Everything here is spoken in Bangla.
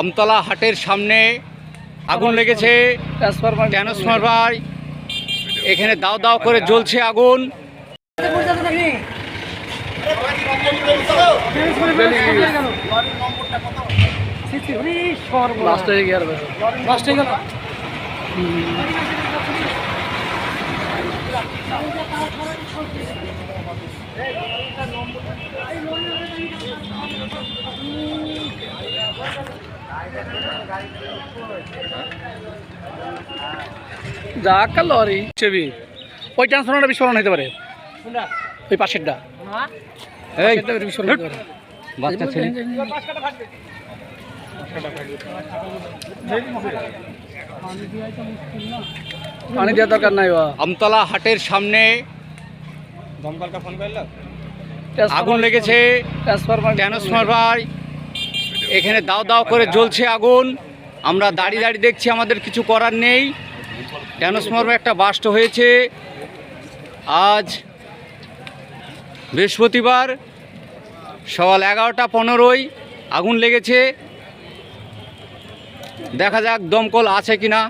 আমতলা হাটের সামনে আগুন লেগেছে। ট্রান্সফরমার ভাই এখানে দাও দাও করে জ্বলছে আগুন। লাস্ট হয়ে গেল লাস্ট হয়ে গেল যা কা লরি চেবি ওই ট্রান্সফরমারটা বিস্ফোরণ হতে পারে। ওই পাশেরটা। এই বিস্ফোরণ হতে পারে। বাচ্চা ছেলে। পানি দেওয়ার দরকার নাই বা আমতলা হাটের সামনে আগুন লেগেছে। ট্রান্সফরমার ট্রান্সফরমার এখানে দাও দাও করে জ্বলছে আগুন। আমরা দাঁড়িয়ে দাঁড়িয়ে দেখছি আমাদের কিছু করার নেই। ট্রান্সফরমার একটা বাস্ট হয়েছে। আজ বৃহস্পতিবার সকাল এগারোটা পনেরোই আগুন লেগেছে। দেখা যাক দমকল আছে কিনা।